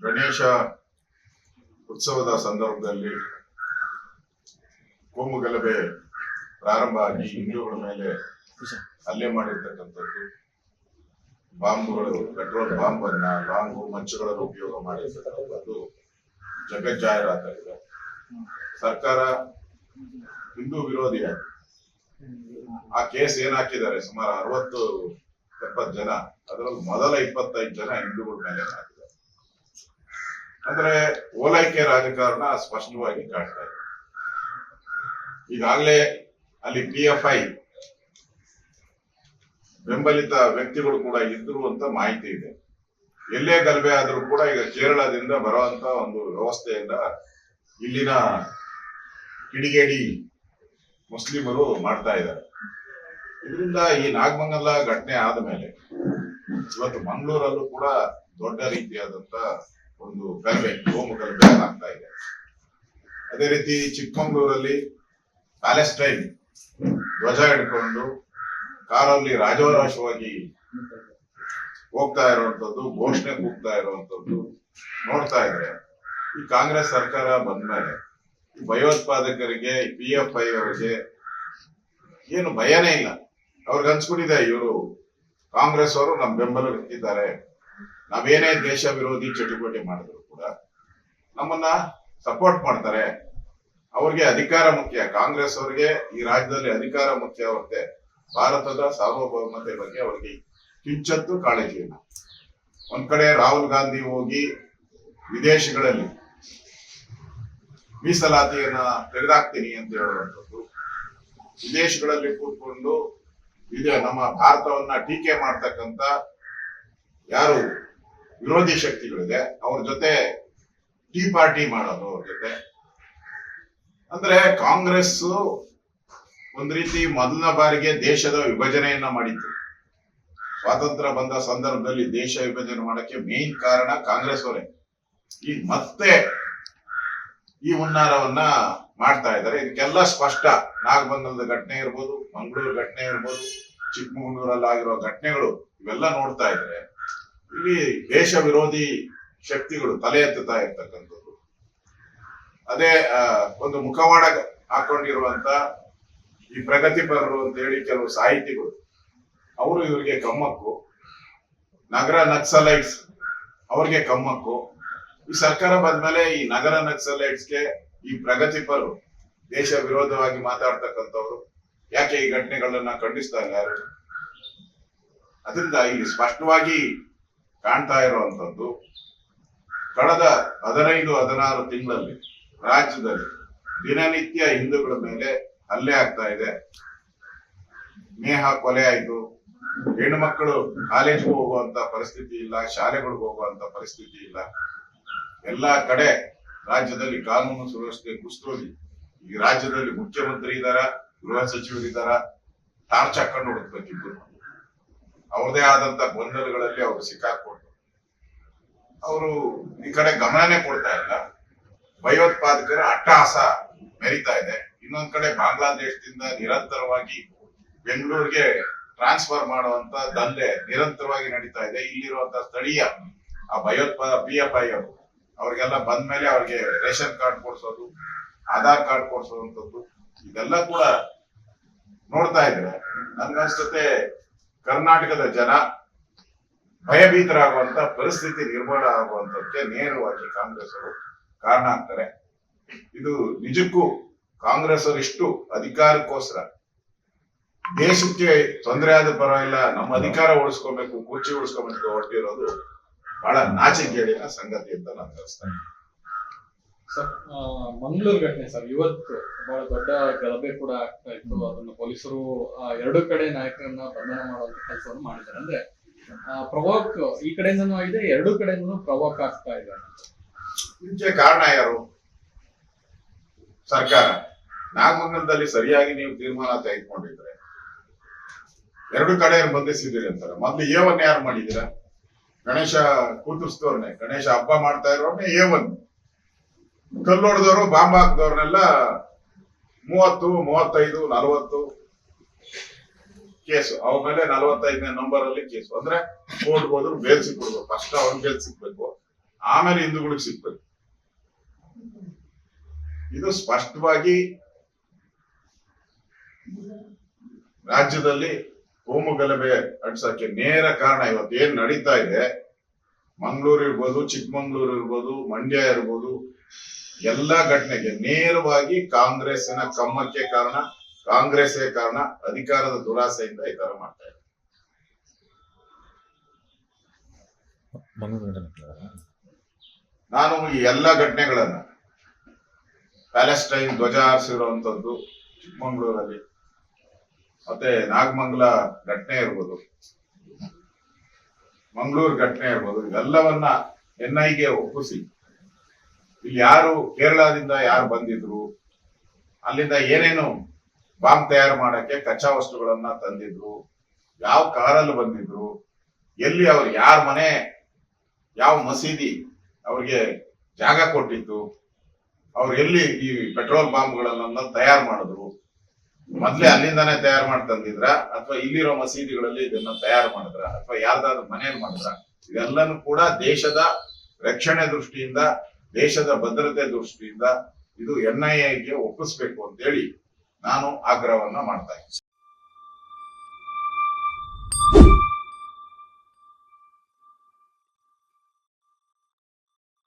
ಗಣೇಶ ಉತ್ಸವದ ಸಂದರ್ಭದಲ್ಲಿ ಕೋಮು ಗಲಭೆ ಪ್ರಾರಂಭ ಆಗಿ ಹಿಂದೂಗಳ ಮೇಲೆ ಹಲ್ಲೆ ಮಾಡಿರ್ತಕ್ಕಂಥದ್ದು. ಬಾಂಬ್ಗಳು, ಪೆಟ್ರೋಲ್ ಬಾಂಬ್ ಅನ್ನ ಬಾಂಬು ಮಂಚುಗಳನ್ನು ಉಪಯೋಗ ಮಾಡಿರ್ತಕ್ಕಂಥದ್ದು ಜಗಜ್ಜಾಹೀರಾತಾಗಿದೆ ಸರ್ಕಾರ ಹಿಂದೂ ವಿರೋಧಿ ಆ ಕೇಸ್ ಏನ್ ಹಾಕಿದ್ದಾರೆ ಸುಮಾರು ಅರವತ್ತು, ಎಪ್ಪತ್ತು ಜನ. ಅದರಲ್ಲಿ ಮೊದಲ ಇಪ್ಪತ್ತೈದು ಜನ ಹಿಂದೂಗಳ ಮೇಲೆ ಅಂದ್ರೆ ಓಲೈಕೆ ರಾಜಕಾರಣ ಸ್ಪಷ್ಟವಾಗಿ ಕಾಣ್ತಾ ಇದೆ. ಈಗಾಗಲೇ ಅಲ್ಲಿ ಪಿ ಎಫ್ ಐ ಬೆಂಬಲಿತ ವ್ಯಕ್ತಿಗಳು ಕೂಡ ಇದ್ರು ಅಂತ ಮಾಹಿತಿ ಇದೆ. ಎಲ್ಲೇ ಗಲಭೆ ಆದರೂ ಕೂಡ ಈಗ ಕೇರಳದಿಂದ ಬರುವಂತ ಒಂದು ವ್ಯವಸ್ಥೆಯಿಂದ ಇಲ್ಲಿನ ಕಿಡಿಗೇಡಿ ಮುಸ್ಲಿಮರು ಮಾಡ್ತಾ ಇದ್ದಾರೆ. ಇದರಿಂದ ಈ ನಾಗಮಂಗಲ ಘಟನೆ ಆದ ಮೇಲೆ ಇವತ್ತು ಮಂಗಳೂರಲ್ಲೂ ಕೂಡ ದೊಡ್ಡ ರೀತಿಯಾದಂತ ಒಂದು ಗಲಭೆ ಗೋಮುಖದ ಆಗ್ತಾ ಇದೆ. ಅದೇ ರೀತಿ ಚಿಕ್ಕಮಗಳೂರಲ್ಲಿ ಪ್ಯಾಲೆಸ್ಟೈನ್ ಧ್ವಜ ಹಿಡ್ಕೊಂಡು ಕಾರಲ್ಲಿ ರಾಜವರಾಶವಾಗಿ ಹೋಗ್ತಾ ಇರುವಂತದ್ದು ಘೋಷಣೆ ಕೂಗ್ತಾ ಇರುವಂತದ್ದು ನೋಡ್ತಾ ಇದ್ರೆ, ಈ ಕಾಂಗ್ರೆಸ್ ಸರ್ಕಾರ ಬಂದ್ಮೇಲೆ ಭಯೋತ್ಪಾದಕರಿಗೆ ಪಿ ಎಫ್ ಐ ಅವರಿಗೆ ಏನು ಭಯನೇ ಇಲ್ಲ. ಅವ್ರಿಗೆ ಅನ್ಸ್ಬಿಟ್ಟಿದೆ, ಇವರು ಕಾಂಗ್ರೆಸ್ ಅವರು ನಮ್ ಬೆಂಬಲ ಇದ್ದಾರೆ. ನಾವೇನೇ ದೇಶ ವಿರೋಧಿ ಚಟುವಟಿಕೆ ಮಾಡಿದ್ರು ಕೂಡ ನಮ್ಮನ್ನ ಸಪೋರ್ಟ್ ಮಾಡ್ತಾರೆ. ಅವ್ರಿಗೆ ಅಧಿಕಾರ ಮುಖ್ಯ. ಕಾಂಗ್ರೆಸ್ ಅವರಿಗೆ, ಈ ರಾಜ್ಯದಲ್ಲಿ ಅಧಿಕಾರ ಮುಖ್ಯ. ಹೊರತೆ ಭಾರತದ ಸಾರ್ವಭೌಮತೆ ಬಗ್ಗೆ ಅವರಿಗೆ ಕಿಂಚತ್ತು ಕಾಳಜಿ ಇಲ್ಲ. ಒಂದ್ ಕಡೆ ರಾಹುಲ್ ಗಾಂಧಿ ಹೋಗಿ ವಿದೇಶಗಳಲ್ಲಿ ಮೀಸಲಾತಿಯನ್ನ ತೆಗೆದಾಕ್ತೀನಿ ಅಂತ ಹೇಳುವಂಥದ್ದು, ವಿದೇಶಗಳಲ್ಲಿ ಕೂತ್ಕೊಂಡು ಇದೆ ನಮ್ಮ ಭಾರತವನ್ನ ಟೀಕೆ ಮಾಡ್ತಕ್ಕಂತ ಯಾರು ವಿರೋಧಿ ಶಕ್ತಿಗಳಿದೆ. ಅವ್ರ ಜೊತೆ ಟೀ ಪಾರ್ಟಿ ಮಾಡೋದು ಅವ್ರ ಜೊತೆ. ಅಂದ್ರೆ ಕಾಂಗ್ರೆಸ್ ಒಂದ್ ರೀತಿ ಮೊದಲನ ಬಾರಿಗೆ ದೇಶದ ವಿಭಜನೆಯನ್ನ ಮಾಡಿತ್ತು. ಸ್ವಾತಂತ್ರ್ಯ ಬಂದ ಸಂದರ್ಭದಲ್ಲಿ ದೇಶ ವಿಭಜನೆ ಮಾಡಕ್ಕೆ ಮೇನ್ ಕಾರಣ ಕಾಂಗ್ರೆಸ್ ಅವರೇ. ಈಗ ಮತ್ತೆ ಈ ಹುನ್ನಾರವನ್ನ ಮಾಡ್ತಾ ಇದ್ದಾರೆ. ಇದಕ್ಕೆಲ್ಲ ಸ್ಪಷ್ಟ. ನಾಗಬಂಧನದ ಘಟನೆ ಇರ್ಬೋದು, ಮಂಗಳೂರು ಘಟನೆ ಇರ್ಬೋದು ಚಿಕ್ಕಮಗಳೂರಲ್ಲಿ ಆಗಿರೋ ಘಟನೆಗಳು ಇವೆಲ್ಲ ನೋಡ್ತಾ ಇದ್ರೆ ಇಲ್ಲಿ ದೇಶ ವಿರೋಧಿ ಶಕ್ತಿಗಳು ತಲೆ ಎತ್ತುತ್ತಾ ಇರ್ತಕ್ಕಂಥದ್ದು. ಅದೇ ಒಂದು ಮುಖವಾಡ ಹಾಕೊಂಡಿರುವಂತ ಈ ಪ್ರಗತಿಪರರು ಅಂತ ಹೇಳಿ ಕೆಲವು ಸಾಹಿತಿಗಳು, ಅವರು ಇವರಿಗೆ ಕಮ್ಮಕ್ಕು ನಗರ ನಕ್ಸಲೈಟ್ಸ್ ಅವ್ರಿಗೆ ಕಮ್ಮಕ್ಕು ಈ ಸರ್ಕಾರ ಬಂದ್ಮೇಲೆ ಈ ನಗರ ನಕ್ಸಲೈಟ್ಸ್ಗೆ ಈ ಪ್ರಗತಿಪರು ದೇಶ ವಿರೋಧವಾಗಿ ಮಾತಾಡ್ತಕ್ಕಂಥವ್ರು. ಯಾಕೆ ಈ ಘಟನೆಗಳನ್ನ ಖಂಡಿಸ್ತಾ ಇಲ್ಲ ಅದರಿಂದ ಇಲ್ಲಿ ಸ್ಪಷ್ಟವಾಗಿ ಕಾಣ್ತಾ ಇರುವಂತದ್ದು ಕಳೆದ ಹದಿನೈದು, ಹದಿನಾರು ತಿಂಗಳಲ್ಲಿ ರಾಜ್ಯದಲ್ಲಿ ದಿನನಿತ್ಯ ಹಿಂದೂಗಳ ಮೇಲೆ ಹಲ್ಲೆ ಆಗ್ತಾ ಇದೆ. ನೇಹ ಕೊಲೆ ಆಯ್ತು. ಹೆಣ್ಣು ಮಕ್ಕಳು ಕಾಲೇಜ್ಗೆ ಹೋಗುವಂತ ಪರಿಸ್ಥಿತಿ ಇಲ್ಲ, ಶಾಲೆಗಳಿಗೆ ಹೋಗುವಂತ ಪರಿಸ್ಥಿತಿ ಇಲ್ಲ. ಎಲ್ಲಾ ಕಡೆ ರಾಜ್ಯದಲ್ಲಿ ಕಾನೂನು ಸುವ್ಯವಸ್ಥೆ ಕುಸ್ತೋಗಿ ಈ ರಾಜ್ಯದಲ್ಲಿ ಮುಖ್ಯಮಂತ್ರಿ ಇದಾರ, ಗೃಹ ಸಚಿವರಿದಾರ ಟಾರ್ಚ್ ಹಾಕೊಂಡು ಹುಡುಕ್ಬೇಕಿದ್ದು ಅವ್ರದೇ ಆದಂತ ಗೊಂದಲಗಳಲ್ಲಿ ಅವರು ಸಿಕ್ಕಾಕೊಂಡು ಅವರು ಈ ಕಡೆ ಗಮನನೇ ಕೊಡ್ತಾ ಇಲ್ಲ. ಭಯೋತ್ಪಾದಕರ ಅಟ್ಟಹಾಸ ಮೆರಿತಾ ಇದೆ. ಇನ್ನೊಂದ್ ಕಡೆ ಬಾಂಗ್ಲಾದೇಶದಿಂದ ನಿರಂತರವಾಗಿ ಬೆಂಗಳೂರಿಗೆ ಟ್ರಾನ್ಸ್ಫರ್ ಮಾಡುವಂತ ದಂಧೆ ನಿರಂತರವಾಗಿ ನಡೀತಾ ಇದೆ. ಇಲ್ಲಿರುವಂತ ಸ್ಥಳೀಯ ಆ ಭಯೋತ್ಪಾದ ಪಿ ಎಫ್ ಐ ಅವರು, ಅವ್ರಿಗೆಲ್ಲ ಬಂದ್ಮೇಲೆ ಅವ್ರಿಗೆ ರೇಷನ್ ಕಾರ್ಡ್ ಕೊಡ್ಸೋದು, ಆಧಾರ್ ಕಾರ್ಡ್ ಕೊಡ್ಸೋದಂಥದ್ದು ಇದೆಲ್ಲ ಕೂಡ ನೋಡ್ತಾ ಇದ್ರೆ ನನ್ಗನ್ಸುತ್ತೆ ಕರ್ನಾಟಕದ ಜನ ಭಯಭೀತರಾಗುವಂತ ಪರಿಸ್ಥಿತಿ ನಿರ್ಮಾಣ ಆಗುವಂತಕ್ಕೆ ನೇರವಾಗಿ ಕಾಂಗ್ರೆಸ್ ಅವರು ಕಾರಣ ಆಗ್ತಾರೆ. ಇದು ನಿಜಕ್ಕೂ ಕಾಂಗ್ರೆಸ್ ಅವರಿಷ್ಟು ಅಧಿಕಾರಕ್ಕೋಸ್ಕರ. ದೇಶಕ್ಕೆ ತೊಂದರೆ ಆದ ಪರವಾಗಿಲ್ಲ, ನಮ್ಮ ಅಧಿಕಾರ ಉಳಿಸ್ಕೋಬೇಕು, ಕುರ್ಚಿ ಉಳಿಸ್ಕೋಬೇಕು ಹೊರಟಿರೋದು ಬಹಳ ನಾಚಿಕೆಗೇಡಿನ ಸಂಗತಿ ಅಂತ ನಾನು ಕಳಿಸ್ತೇನೆ ಸರ್ ಮಂಗಳೂರು ಘಟನೆ ಸರ್, ಇವತ್ತು ಬಹಳ ದೊಡ್ಡ ಗಲಭೆ ಕೂಡ ಆಗ್ತಾ ಇತ್ತು. ಅದನ್ನು ಪೊಲೀಸರು ಎರಡು ಕಡೆ ನಾಯಕರನ್ನ ಬಂಧನ ಮಾಡುವಂತ ಕೆಲಸವನ್ನು ಮಾಡಿದ್ದಾರೆ. ಅಂದ್ರೆ ಪ್ರವೋಕ್ ಈ ಕಡೆಯಿಂದನೂ ಆಗಿದೆ, ಎರಡು ಕಡೆಯಿಂದನೂ ಪ್ರವೋಕ್ ಆಗ್ತಾ ಇದೆ. ಮುಂಚೆ ಕಾರಣ ಯಾರು? ಸರ್ಕಾರ. ನಾಗಮಂಗಲದಲ್ಲಿ ಸರಿಯಾಗಿ ನೀವು ತೀರ್ಮಾನ ತೆಗೆದುಕೊಂಡಿದ್ರೆ, ಎರಡು ಕಡೆ ಬಂಧಿಸಿದ್ದೀರಿ ಅಂತಾರೆ. ಮೊದ್ಲು ಏವನ್ ಯಾರು ಮಾಡಿದ್ದೀರಾ? ಗಣೇಶ ಕೂತರ್ಸ್ದವ್ರನ್ನೇ ಗಣೇಶ ಹಬ್ಬ ಮಾಡ್ತಾ ಇರೋರ್ನೇ ಏವನ್ ಕಲ್ಲು ಹೊಡೆದವರು, ಬಾಂಬ್ ಹಾಕಿದವ್ರನ್ನೆಲ್ಲ ಮೂವತ್ತು, ಮೂವತ್ತೈದು, ನಲವತ್ತು ಕೇಸು. ಅವ್ರ ಮೇಲೆ ನಲವತ್ತೈದನೇ ನಂಬರ್ ಅಲ್ಲಿ ಕೇಸು. ಅಂದ್ರೆ ಕೋರ್ಟ್ ಹೋದ್ರು ಬೇಲ್ ಸಿಕ್ಬಿಡ್ಬೇಕು. ಫಸ್ಟ್ ಅವ್ನ್ ಬೇಲ್ ಸಿಕ್ಬೇಕು. ಆಮೇಲೆ ಹಿಂದೂಗಳಿಗೆ ಸಿಕ್ಬೇಕು. ಇದು ಸ್ಪಷ್ಟವಾಗಿ ರಾಜ್ಯದಲ್ಲಿ ಕೋಮು ಗಲಭೆ ಅಡ್ಸಕ್ಕೆ ನೇರ ಕಾರಣ ಇವತ್ತು ಏನ್ ನಡೀತಾ ಇದೆ, ಮಂಗಳೂರು ಇರ್ಬೋದು, ಚಿಕ್ಕಮಂಗ್ಳೂರು ಇರ್ಬೋದು, ಮಂಡ್ಯ ಇರ್ಬೋದು, ಎಲ್ಲಾ ಘಟನೆಗೆ ನೇರವಾಗಿ ಕಾಂಗ್ರೆಸ್ನ ಕಮ್ಮಕ್ಕೆ ಕಾರಣ ಕಾಂಗ್ರೆಸ್ಸೇ ಕಾರಣ ಅಧಿಕಾರದ ದುರಾಸೆಯಿಂದ ಈ ತರ ಮಾಡ್ತಾ ಇದ್ದಾರೆ. ನಾನು ಈ ಎಲ್ಲ ಘಟನೆಗಳನ್ನ ಪ್ಯಾಲೆಸ್ಟೈನ್ ಧ್ವಜ ಹಾರಿಸಿರುವಂತದ್ದು ಚಿಕ್ಕಮಂಗ್ಳೂರಲ್ಲಿ ಮತ್ತೆ ನಾಗಮಂಗಲ ಘಟನೆ ಇರ್ಬೋದು ಮಂಗಳೂರು ಘಟನೆ ಇರ್ಬೋದು ಇವೆಲ್ಲವನ್ನ ಎನ್ ಐಗೆ ಒಪ್ಪಿಸಿ ಇಲ್ಲಿ ಯಾರು ಕೇರಳದಿಂದ ಯಾರು ಬಂದಿದ್ರು ಅಲ್ಲಿಂದ ಏನೇನು ಬಾಂಬ್ ತಯಾರು ಮಾಡಕ್ಕೆ ಕಚ್ಚಾ ವಸ್ತುಗಳನ್ನ ತಂದಿದ್ರು, ಯಾವ ಕಾರಲ್ಲಿ ಬಂದಿದ್ರು, ಎಲ್ಲಿ ಅವ್ರು ಯಾರ ಮನೆ, ಯಾವ ಮಸೀದಿ ಅವ್ರಿಗೆ ಜಾಗ ಕೊಟ್ಟಿತ್ತು ಅವ್ರು ಎಲ್ಲಿ ಈ ಪೆಟ್ರೋಲ್ ಬಾಂಬ್ಗಳನ್ನ ತಯಾರು ಮಾಡಿದ್ರು, ಮೊದ್ಲೇ ಅಲ್ಲಿಂದಾನೇ ತಯಾರು ಮಾಡಿ ತಂದಿದ್ರ, ಅಥವಾ ಇಲ್ಲಿರೋ ಮಸೀದಿಗಳಲ್ಲಿ ಇದನ್ನ ತಯಾರು ಮಾಡಿದ್ರ, ಅಥವಾ ಯಾರ್ದಾದ್ರು ಮನೇಲಿ ಮಾಡಿದ್ರ, ಇದೆಲ್ಲನೂ ಕೂಡ ದೇಶದ ರಕ್ಷಣೆ ದೃಷ್ಟಿಯಿಂದ, ದೇಶದ ಭದ್ರತೆ ದೃಷ್ಟಿಯಿಂದ ಇದು ಎನ್ ಐ ಎಗೆ ಒಪ್ಪಿಸ್ಬೇಕು ಅಂತೇಳಿ ನಾನು ಆಗ್ರಹವನ್ನ ಮಾಡ್ತಾ ಇದ್ದೀನಿ.